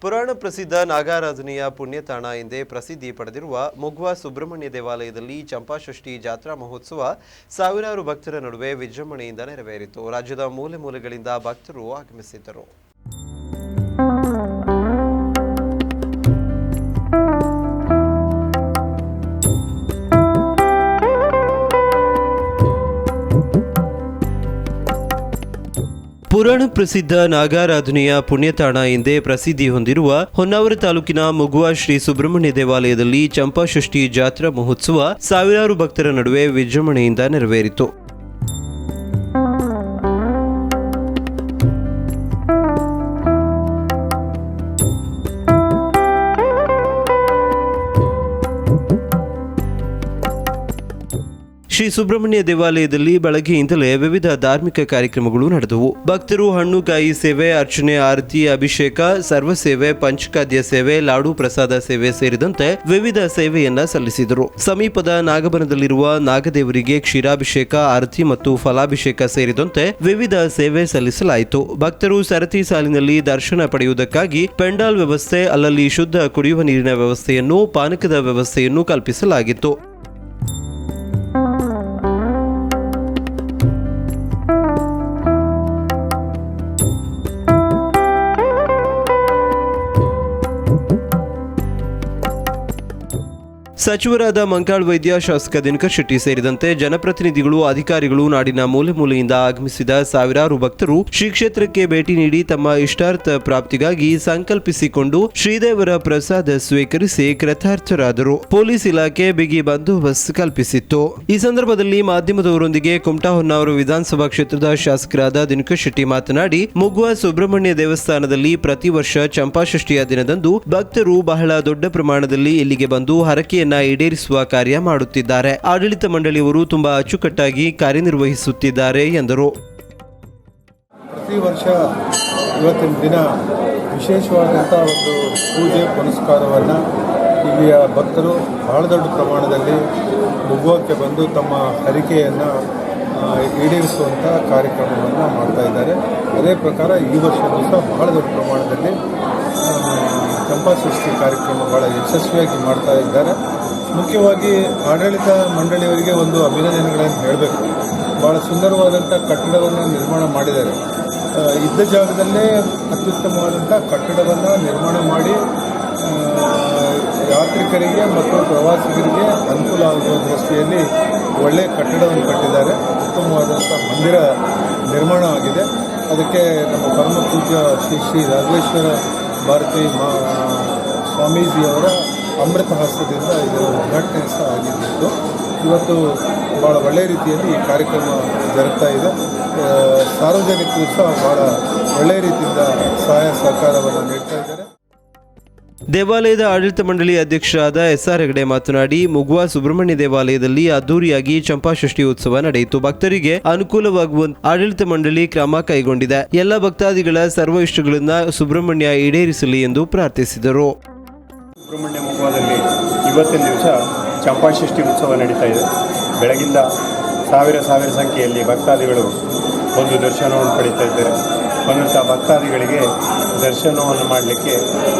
ಪುರಾಣ ಪ್ರಸಿದ್ಧ ನಾಗಾರಾಧನೆಯ ಪುಣ್ಯತಾಣ ಎಂದೇ ಪ್ರಸಿದ್ಧಿ ಪಡೆದಿರುವ ಮೊಗ್ವಾ ಸುಬ್ರಹ್ಮಣ್ಯ ದೇವಾಲಯದಲ್ಲಿ ಚಂಪಾಷಷ್ಠಿ ಜಾತ್ರಾ ಮಹೋತ್ಸವ ಸಾವಿರಾರು ಭಕ್ತರ ನಡುವೆ ವಿಜೃಂಭಣೆಯಿಂದ ನೆರವೇರಿತು. ರಾಜ್ಯದ ಮೂಲೆ ಮೂಲೆಗಳಿಂದ ಭಕ್ತರು ಆಗಮಿಸಿದ್ದರು. ಪುರಾಣ ಪ್ರಸಿದ್ಧ ನಾಗಾರಾಧನೆಯ ಪುಣ್ಯತಾಣ ಎಂದೇ ಪ್ರಸಿದ್ಧಿ ಹೊಂದಿರುವ ಹೊನ್ನಾವರ ತಾಲೂಕಿನ ಮುಗುವ ಶ್ರೀ ಸುಬ್ರಹ್ಮಣ್ಯ ದೇವಾಲಯದಲ್ಲಿ ಚಂಪಾಷಷ್ಠಿ ಜಾತ್ರಾ ಮಹೋತ್ಸವ ಸಾವಿರಾರು ಭಕ್ತರ ನಡುವೆ ವಿಜೃಂಭಣೆಯಿಂದ ನೆರವೇರಿತು. ಶ್ರೀ ಸುಬ್ರಹ್ಮಣ್ಯ ದೇವಾಲಯದಲ್ಲಿ ಬೆಳಗ್ಗೆಯಿಂದಲೇ ವಿವಿಧ ಧಾರ್ಮಿಕ ಕಾರ್ಯಕ್ರಮಗಳು ನಡೆದವು. ಭಕ್ತರು, ಹಣ್ಣು, ಕಾಯಿ ಸೇವೆ, ಅರ್ಚನೆ, ಆರತಿ, ಅಭಿಷೇಕ, ಸರ್ವ ಸೇವೆ ಪಂಚಖಾದ್ಯ ಸೇವೆ, ಲಾಡು ಪ್ರಸಾದ ಸೇವೆ ಸೇರಿದಂತೆ ವಿವಿಧ ಸೇವೆಯನ್ನ ಸಲ್ಲಿಸಿದರು. ಸಮೀಪದ ನಾಗಬನದಲ್ಲಿರುವ ನಾಗದೇವರಿಗೆ ಕ್ಷೀರಾಭಿಷೇಕ, ಆರತಿ ಮತ್ತು ಫಲಾಭಿಷೇಕ ಸೇರಿದಂತೆ ವಿವಿಧ ಸೇವೆ ಸಲ್ಲಿಸಲಾಯಿತು. ಭಕ್ತರು ಸರತಿ ಸಾಲಿನಲ್ಲಿ ದರ್ಶನ ಪಡೆಯುವುದಕ್ಕಾಗಿ ಪೆಂಡಾಲ್ ವ್ಯವಸ್ಥೆ, ಅಲ್ಲಲ್ಲಿ ಶುದ್ಧ ಕುಡಿಯುವ ನೀರಿನ ವ್ಯವಸ್ಥೆಯನ್ನು, ಪಾನಕದ ವ್ಯವಸ್ಥೆಯನ್ನು ಕಲ್ಪಿಸಲಾಗಿತ್ತು. ಸಚಿವರಾದ ಮಂಕಾಳ್ ವೈದ್ಯ, ಶಾಸಕ ದಿನಕರ್ ಶೆಟ್ಟಿ ಸೇರಿದಂತೆ ಜನಪ್ರತಿನಿಧಿಗಳು, ಅಧಿಕಾರಿಗಳು ನಾಡಿನ ಮೂಲೆ ಮೂಲೆಯಿಂದ ಆಗಮಿಸಿದ ಸಾವಿರಾರು ಭಕ್ತರು ಶ್ರೀ ಕ್ಷೇತ್ರಕ್ಕೆ ಭೇಟಿ ನೀಡಿ ತಮ್ಮ ಇಷ್ಟಾರ್ಥ ಪ್ರಾಪ್ತಿಗಾಗಿ ಸಂಕಲ್ಪಿಸಿಕೊಂಡು ಶ್ರೀದೇವರ ಪ್ರಸಾದ ಸ್ವೀಕರಿಸಿ ಕೃತಾರ್ಥರಾದರು. ಪೊಲೀಸ್ ಇಲಾಖೆ ಬಿಗಿ ಬಂದೋಬಸ್ತ್ ಕಲ್ಪಿಸಿತ್ತು. ಈ ಸಂದರ್ಭದಲ್ಲಿ ಮಾಧ್ಯಮದವರೊಂದಿಗೆ ಕುಮಟಾ ಹೊನ್ನಾವರ ವಿಧಾನಸಭಾ ಕ್ಷೇತ್ರದ ಶಾಸಕರಾದ ದಿನಕರ್ ಶೆಟ್ಟಿ ಮಾತನಾಡಿ, ಮುಗುವ ಸುಬ್ರಹ್ಮಣ್ಯ ದೇವಸ್ಥಾನದಲ್ಲಿ ಪ್ರತಿ ವರ್ಷ ಚಂಪಾಷಷ್ಠಿಯ ದಿನದಂದು ಭಕ್ತರು ಬಹಳ ದೊಡ್ಡ ಪ್ರಮಾಣದಲ್ಲಿ ಇಲ್ಲಿಗೆ ಬಂದು ಹರಕೆಯನ್ನ ಈಡೇರಿಸುವ ಕಾರ್ಯ ಮಾಡುತ್ತಿದ್ದಾರೆ. ಆಡಳಿತ ಮಂಡಳಿಯವರು ತುಂಬಾ ಅಚ್ಚುಕಟ್ಟಾಗಿ ಕಾರ್ಯನಿರ್ವಹಿಸುತ್ತಿದ್ದಾರೆ ಎಂದರು. ಪ್ರತಿ ವರ್ಷ ಇವತ್ತಿನ ದಿನ ವಿಶೇಷವಾದಂಥ ಒಂದು ಪೂಜೆ ಪುನಸ್ಕಾರವನ್ನು ಇಲ್ಲಿಯ ಭಕ್ತರು ಬಹಳ ದೊಡ್ಡ ಪ್ರಮಾಣದಲ್ಲಿ ಮುಗುವಕ್ಕೆ ಬಂದು ತಮ್ಮ ಹರಿಕೆಯನ್ನು ಈಡೇರಿಸುವಂಥ ಕಾರ್ಯಕ್ರಮವನ್ನು ಮಾಡ್ತಾ ಇದ್ದಾರೆ. ಅದೇ ಪ್ರಕಾರ ಈ ವರ್ಷ ಸಹ ಬಹಳ ದೊಡ್ಡ ಪ್ರಮಾಣದಲ್ಲಿ ಆ, ಸೃಷ್ಟಿ ಕಾರ್ಯಕ್ರಮ ಬಹಳ ಯಶಸ್ವಿಯಾಗಿ ಮಾಡ್ತಾ ಇದ್ದಾರೆ. ಮುಖ್ಯವಾಗಿ ಆಡಳಿತ ಮಂಡಳಿಯವರಿಗೆ ಒಂದು ಅಭಿನಂದನೆಗಳನ್ನು ಹೇಳಬೇಕು. ಭಾಳ ಸುಂದರವಾದಂಥ ಕಟ್ಟಡವನ್ನು ನಿರ್ಮಾಣ ಮಾಡಿದ್ದಾರೆ. ಇದ್ದ ಜಾಗದಲ್ಲೇ ಅತ್ಯುತ್ತಮವಾದಂಥ ಕಟ್ಟಡವನ್ನು ನಿರ್ಮಾಣ ಮಾಡಿ ಯಾತ್ರಿಕರಿಗೆ ಮತ್ತು ಪ್ರವಾಸಿಗರಿಗೆ ಅನುಕೂಲ ಆಗುವ ದೃಷ್ಟಿಯಲ್ಲಿ ಒಳ್ಳೆಯ ಕಟ್ಟಡವನ್ನು ಕಟ್ಟಿದ್ದಾರೆ. ಉತ್ತಮವಾದಂಥ ಮಂದಿರ ನಿರ್ಮಾಣ ಆಗಿದೆ. ಅದಕ್ಕೆ ನಮ್ಮ ಪರಮ ಪೂಜ್ಯ ಶ್ರೀ ಶ್ರೀ ರಾಘವೇಶ್ವರ ಭಾರತಿ ಮಾ, ಸ್ವಾಮೀಜಿಯವರ ಅಮೃತ ಹಸ್ತದಿಂದ ಇದು ಉದ್ಘಾಟನೆ ಸಹ ಆಗಿದ್ದು ಇವತ್ತು ಭಾಳ ಒಳ್ಳೆಯ ರೀತಿಯಲ್ಲಿ ಈ ಕಾರ್ಯಕ್ರಮ ಜರುಗ್ತಾ ಇದೆ. ಸಾರ್ವಜನಿಕರು ಸಹ ಭಾಳ ಒಳ್ಳೆಯ ರೀತಿಯಿಂದ ಸಹಾಯ ಸಹಕಾರವನ್ನು ನೀಡ್ತಾ ಇದ್ದಾರೆ. ದೇವಾಲಯದ ಆಡಳಿತ ಮಂಡಳಿ ಅಧ್ಯಕ್ಷರಾದ ಎಸ್ಆರ್ ಹೆಗಡೆ ಮಾತನಾಡಿ, ಮುಗುವಾ ಸುಬ್ರಹ್ಮಣ್ಯ ದೇವಾಲಯದಲ್ಲಿ ಅದ್ದೂರಿಯಾಗಿ ಚಂಪಾಷಷ್ಠಿ ಉತ್ಸವ ನಡೆಯಿತು. ಭಕ್ತರಿಗೆ ಅನುಕೂಲವಾಗುವಂತೆ ಆಡಳಿತ ಮಂಡಳಿ ಕ್ರಮ ಕೈಗೊಂಡಿದೆ. ಎಲ್ಲ ಭಕ್ತಾದಿಗಳ ಸರ್ವ ಇಷ್ಟಗಳನ್ನ ಸುಬ್ರಹ್ಮಣ್ಯ ಈಡೇರಿಸಲಿ ಎಂದು ಪ್ರಾರ್ಥಿಸಿದರು. ಸುಬ್ರಹ್ಮಣ್ಯ ಮುಗುವಾದಲ್ಲಿ ಇವತ್ತಿನ ದಿವಸ ಚಂಪಾಷಷ್ಠಿ ಉತ್ಸವ ನಡೀತಾ ಇದೆ. ಬೆಳಗಿಂದ ಸಾವಿರ ಸಾವಿರ ಸಂಖ್ಯೆಯಲ್ಲಿ ಭಕ್ತಾದಿಗಳು ಒಂದು ದರ್ಶನವನ್ನು ಪಡೀತಾ ಇದ್ದಾರೆ. ಭಕ್ತಾದಿಗಳಿಗೆ ದರ್ಶನವನ್ನು ಮಾಡಲಿಕ್ಕೆ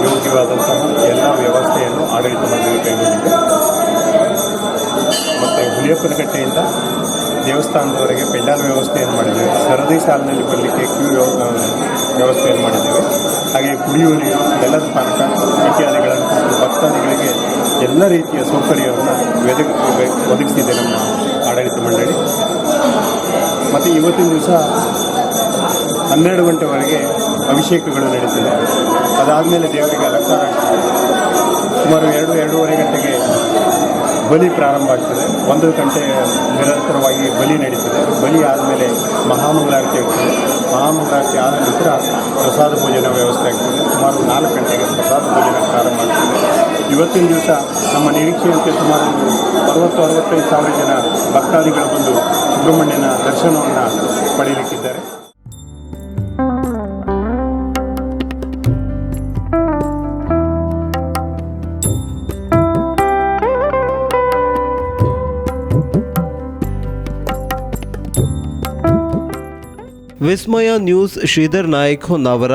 ಯೋಗ್ಯವಾದಂತಹ ಎಲ್ಲ ವ್ಯವಸ್ಥೆಯನ್ನು ಆಡಳಿತ ಮಂಡಳಿ ಕೈಗೊಂಡಿದೆ. ಮತ್ತು ಹುಲಿಯಪ್ಪನಕಟ್ಟೆಯಿಂದ ದೇವಸ್ಥಾನದವರೆಗೆ ಪೆಂಡಾಲ್ ವ್ಯವಸ್ಥೆಯನ್ನು ಮಾಡಿದ್ದೇವೆ. ಸರದಿ ಸಾಲಿನಲ್ಲಿ ಬರಲಿಕ್ಕೆ ಕ್ಯೂ ವ್ಯವಸ್ಥೆಯನ್ನು ಮಾಡಿದ್ದೇವೆ. ಹಾಗೆ ಕುಡಿಯುವ ನೀರು ಬೆಲ್ಲದ ಪಾನಕ ಇತ್ಯಾದಿಗಳನ್ನು ಭಕ್ತಾದಿಗಳಿಗೆ ಎಲ್ಲ ರೀತಿಯ ಸೌಕರ್ಯವನ್ನು ಒದಗಿ, ಒದಗಿಸಿದೆ ನಮ್ಮ ಆಡಳಿತ ಮಂಡಳಿ. ಮತ್ತು ಇವತ್ತಿನ ದಿವಸ ಹನ್ನೆರಡು ಗಂಟೆವರೆಗೆ ಅಭಿಷೇಕಗಳು ನಡೀತದೆ ಅದಾದಮೇಲೆ ದೇವರಿಗೆ ಅಲಂಕಾರ ಆಗ್ತದೆ. ಸುಮಾರು ಎರಡು, ಎರಡೂವರೆ ಗಂಟೆಗೆ ಬಲಿ ಪ್ರಾರಂಭ ಆಗ್ತದೆ. ಒಂದು ಗಂಟೆ ನಿರಂತರವಾಗಿ ಬಲಿ ನಡೀತದೆ. ಬಲಿ ಆದಮೇಲೆ ಮಹಾಮಂಗಳಾರತಿ ಆಗ್ತದೆ. ಮಹಾಮಂಗಳಾರತಿ ಆದ ನಂತರ ಪ್ರಸಾದ ಭೋಜನ ವ್ಯವಸ್ಥೆ ಆಗ್ತದೆ. ಸುಮಾರು ನಾಲ್ಕು ಗಂಟೆಗೆ ಪ್ರಸಾದ ಭೋಜನ ಪ್ರಾರಂಭ ಆಗ್ತದೆ. ಇವತ್ತಿನ ದಿವಸ ನಮ್ಮ ನಿರೀಕ್ಷೆಯಂತೆ ಸುಮಾರು ಅರವತ್ತು, ಅರವತ್ತೈದು ಸಾವಿರ ಜನ ಭಕ್ತಾದಿಗಳು ಬಂದು ಸುಬ್ರಹ್ಮಣ್ಯನ ದರ್ಶನವನ್ನು ಪಡೆಯಲಿಕ್ಕಿದ್ದಾರೆ. ವಿಸ್ಮಯ ನ್ಯೂಸ್ ಶ್ರೀಧರ್ ನಾಯಕ್ ಹೊನ್ನಾವರ